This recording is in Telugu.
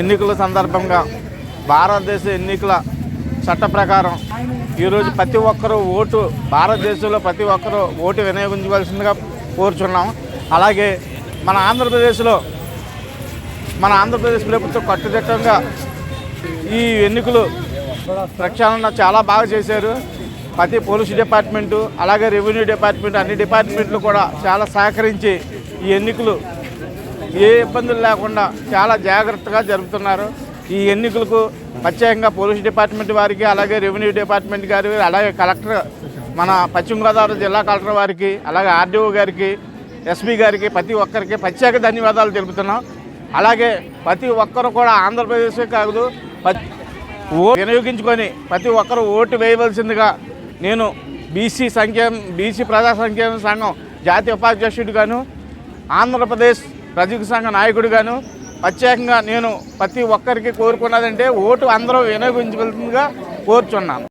ఎన్నికల సందర్భంగా భారతదేశ ఎన్నికల చట్ట ప్రకారం ఈరోజు ప్రతి ఒక్కరూ ఓటు భారతదేశంలో ప్రతి ఒక్కరూ ఓటు వినియోగించవలసిందిగా కోరుచున్నాం. అలాగే మన ఆంధ్రప్రదేశ్లో మన ఆంధ్రప్రదేశ్ ప్రభుత్వం కట్టుదిట్టంగా ఈ ఎన్నికలు ప్రక్షాళన చాలా బాగా చేశారు. ప్రతి పోలీస్ డిపార్ట్మెంటు అలాగే రెవెన్యూ డిపార్ట్మెంట్ అన్ని డిపార్ట్మెంట్లు కూడా చాలా సహకరించి ఈ ఎన్నికలు ఏ ఇబ్బందులు లేకుండా చాలా జాగ్రత్తగా జరుపుతున్నారు. ఈ ఎన్నికలకు ప్రత్యేకంగా పోలీస్ డిపార్ట్మెంట్ వారికి అలాగే రెవెన్యూ డిపార్ట్మెంట్ గారి అలాగే కలెక్టర్ మన పశ్చిమ గోదావరి జిల్లా కలెక్టర్ వారికి అలాగే ఆర్డీఓ గారికి ఎస్పీ గారికి ప్రతి ఒక్కరికి ప్రత్యేక ధన్యవాదాలు తెలుపుతున్నాం. అలాగే ప్రతి ఒక్కరు కూడా ఆంధ్రప్రదేశే కాదు ఓ వినియోగించుకొని ప్రతి ఒక్కరు ఓటు వేయవలసిందిగా నేను బీసీ సంక్షేమ బీసీ ప్రజా సంక్షేమ సంఘం జాతీయ ఉపాధ్యక్షుడిగాను ఆంధ్రప్రదేశ్ ప్రజల సంఘ నాయకుడిగాను ప్రత్యేకంగా నేను ప్రతి ఒక్కరికి కోరుకున్నదంటే ఓటు అందరూ వినియోగించగలుగుతుందిగా కోరుచున్నాను.